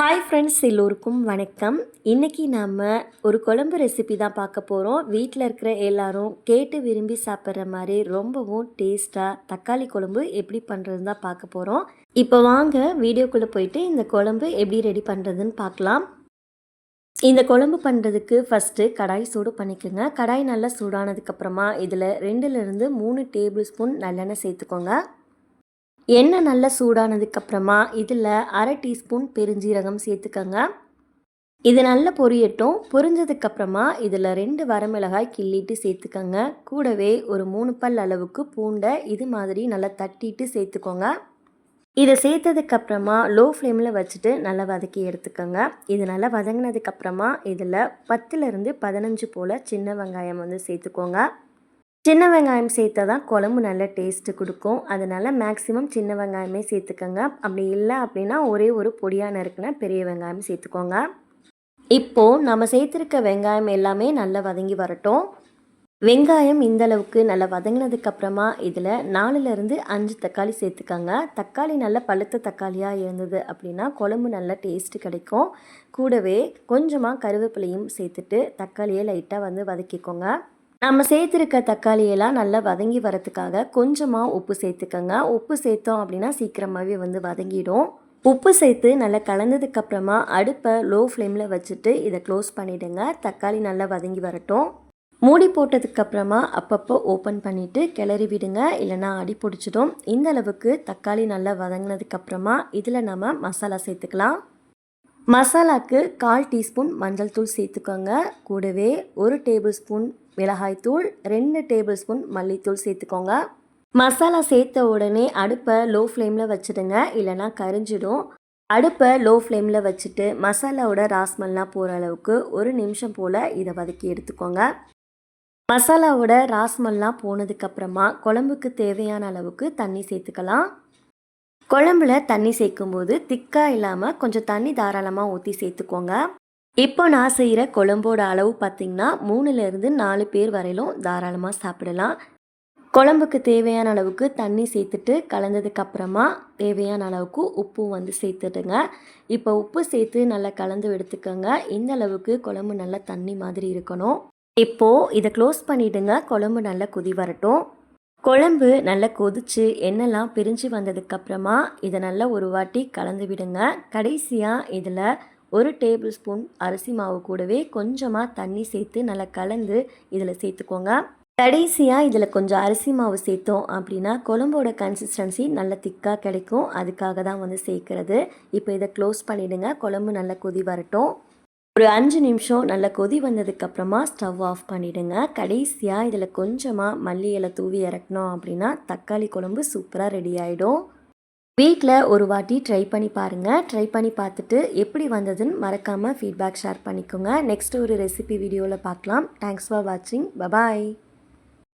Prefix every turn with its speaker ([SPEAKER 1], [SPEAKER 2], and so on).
[SPEAKER 1] Hi friends எல்லோருக்கும் வணக்கம். இன்றைக்கி நாம் ஒரு குழம்பு ரெசிபி தான் பார்க்க போகிறோம் வீட்டில் இருக்கிற எல்லோரும் கேட்டு விரும்பி சாப்பிட்ற மாதிரி ரொம்பவும் டேஸ்ட்டாக தக்காளி குழம்பு எப்படி பண்ணுறது தான் பார்க்க போகிறோம் இப்போ வாங்க வீடியோக்குள்ளே போயிட்டு இந்த குழம்பு எப்படி ரெடி பண்ணுறதுன்னு பார்க்கலாம். இந்த குழம்பு பண்ணுறதுக்கு ஃபஸ்ட்டு கடாய் சூடு பண்ணிக்கோங்க. கடாய் நல்லா சூடானதுக்கப்புறமா இதில் ரெண்டுலேருந்து மூணு டேபிள் ஸ்பூன் நல்லெண்ணெய் சேர்த்துக்கோங்க. எண்ணெய் நல்லா சூடானதுக்கப்புறமா இதில் அரை டீஸ்பூன் பெருஞ்சீரகம் சேர்த்துக்கோங்க. இது நல்லா பொரியட்டும். பொரிஞ்சதுக்கப்புறமா இதில் ரெண்டு வரமிளகாய் கிள்ளிட்டு சேர்த்துக்கோங்க. கூடவே ஒரு மூணு பல் அளவுக்கு பூண்டை இது மாதிரி நல்லா தட்டிட்டு சேர்த்துக்கோங்க. இதை சேர்த்ததுக்கப்புறமா லோ ஃப்ளேமில் வச்சுட்டு நல்லா வதக்கி எடுத்துக்கோங்க. இது நல்லா வதங்கினதுக்கப்புறமா இதில் பத்துலேருந்து பதினஞ்சு போல் சின்ன வெங்காயம் வந்து சேர்த்துக்கோங்க. சின்ன வெங்காயம் சேர்த்தா தான் குழம்பு நல்ல டேஸ்ட்டு கொடுக்கும். அதனால் மேக்ஸிமம் சின்ன வெங்காயமே சேர்த்துக்கோங்க. அப்படி இல்லை அப்படின்னா ஒரே ஒரு பொடியாக இருக்குன்னா பெரிய வெங்காயம் சேர்த்துக்கோங்க. இப்போது நம்ம சேர்த்துருக்க வெங்காயம் எல்லாமே நல்லா வதங்கி வரட்டும். வெங்காயம் இந்த அளவுக்கு நல்லா வதங்கினதுக்கப்புறமா இதில் நாலுலேருந்து அஞ்சு தக்காளி சேர்த்துக்கோங்க. தக்காளி நல்ல பழுத்த தக்காளியாக இருந்தது அப்படின்னா குழம்பு நல்ல டேஸ்ட்டு கிடைக்கும். கூடவே கொஞ்சமாக கருவேப்பிலையும் சேர்த்துட்டு தக்காளியை லைட்டாக வந்து வதக்கிக்கோங்க. நம்ம சேர்த்துருக்க தக்காளியெல்லாம் நல்லா வதங்கி வரத்துக்காக கொஞ்சமாக உப்பு சேர்த்துக்கோங்க. உப்பு சேர்த்தோம் அப்படின்னா சீக்கிரமாகவே வந்து வதங்கிடும். உப்பு சேர்த்து நல்லா கலந்ததுக்கப்புறமா அடுப்பை லோ ஃப்ளேமில் வச்சுட்டு இதை க்ளோஸ் பண்ணிவிடுங்க தக்காளி நல்லா வதங்கி வரட்டும். மூடி போட்டதுக்கப்புறமா அப்பப்போ ஓப்பன் பண்ணிவிட்டு கிளறி விடுங்க. இல்லைனா அடி பிடிச்சிடும். இந்த அளவுக்கு தக்காளி நல்லா வதங்கினதுக்கப்புறமா இதில் நம்ம மசாலா சேர்த்துக்கலாம். மசாலாக்கு கால் டீஸ்பூன் மஞ்சள் தூள் சேர்த்துக்கோங்க. கூடவே ஒரு டேபிள் ஸ்பூன் மிளகாய்த்தூள் ரெண்டு டேபிள் ஸ்பூன் மல்லித்தூள் சேர்த்துக்கோங்க. மசாலா சேர்த்த உடனே அடுப்பை லோ ஃப்ளேமில் வச்சுடுங்க இல்லைனா கரிஞ்சிடும். அடுப்பை லோ ஃப்ளேமில் வச்சுட்டு மசாலாவோட ராஸ்மல்லாம் போகிற அளவுக்கு ஒரு நிமிஷம் போல் இதை வதக்கி எடுத்துக்கோங்க. மசாலாவோட ராஸ்மல்லாம் போனதுக்கப்புறமா குழம்புக்கு தேவையான அளவுக்கு தண்ணி சேர்த்துக்கலாம். குழம்புல தண்ணி சேர்க்கும்போது திக்காக இல்லாமல் கொஞ்சம் தண்ணி தாராளமாக ஊற்றி சேர்த்துக்கோங்க. இப்போ நான் செய்கிற குழம்போட அளவு பார்த்திங்கன்னா மூணுலேருந்து நாலு பேர் வரையிலும் தாராளமாக சாப்பிடலாம். குழம்புக்கு தேவையான அளவுக்கு தண்ணி சேர்த்துட்டு கலந்ததுக்கப்புறமா தேவையான அளவுக்கு உப்பும் வந்து சேர்த்துடுங்க. இப்போ உப்பு சேர்த்து நல்லா கலந்து எடுத்துக்கோங்க. இந்த அளவுக்கு குழம்பு நல்லா தண்ணி மாதிரி இருக்கணும். இப்போது இதை க்ளோஸ் பண்ணிவிடுங்க குழம்பு நல்லா கொதி வரட்டும். குழம்பு நல்லா கொதித்து எண்ணெய்லாம் பிரிஞ்சு வந்ததுக்கப்புறமா இதை நல்லா ஒரு வாட்டி கலந்து விடுங்க. கடைசியாக இதில் ஒரு டேபிள் ஸ்பூன் அரிசி மாவு கூடவே கொஞ்சமாக தண்ணி சேர்த்து நல்லா கலந்து இதில் சேர்த்துக்கோங்க. கடைசியாக இதில் கொஞ்சம் அரிசி மாவு சேர்த்தோம் அப்படின்னா குழம்போட கன்சிஸ்டன்சி நல்ல திக்காக கிடைக்கும். அதுக்காக தான் வந்து சேர்க்குறது. இப்போ இதை க்ளோஸ் பண்ணிவிடுங்க குழம்பு நல்லா கொதி வரட்டும். ஒரு அஞ்சு நிமிஷம் நல்லா கொதி வந்ததுக்கப்புறமா ஸ்டவ் ஆஃப் பண்ணிவிடுங்க கடைசியாக இதில் கொஞ்சமாக மல்லி இலை தூவி இறக்கணும் அப்படின்னா தக்காளி குழம்பு சூப்பராக ரெடி ஆகிடும் வீட்டில் ஒரு வாட்டி ட்ரை பண்ணி பாருங்கள் ட்ரை பண்ணி பார்த்துட்டு எப்படி வந்ததுன்னு மறக்காமல் ஃபீட்பேக் ஷேர் பண்ணிக்கோங்க. நெக்ஸ்ட் ஒரு ரெசிபி வீடியோவில் பார்க்கலாம். தேங்க்ஸ் ஃபார் வாட்சிங் பபாய்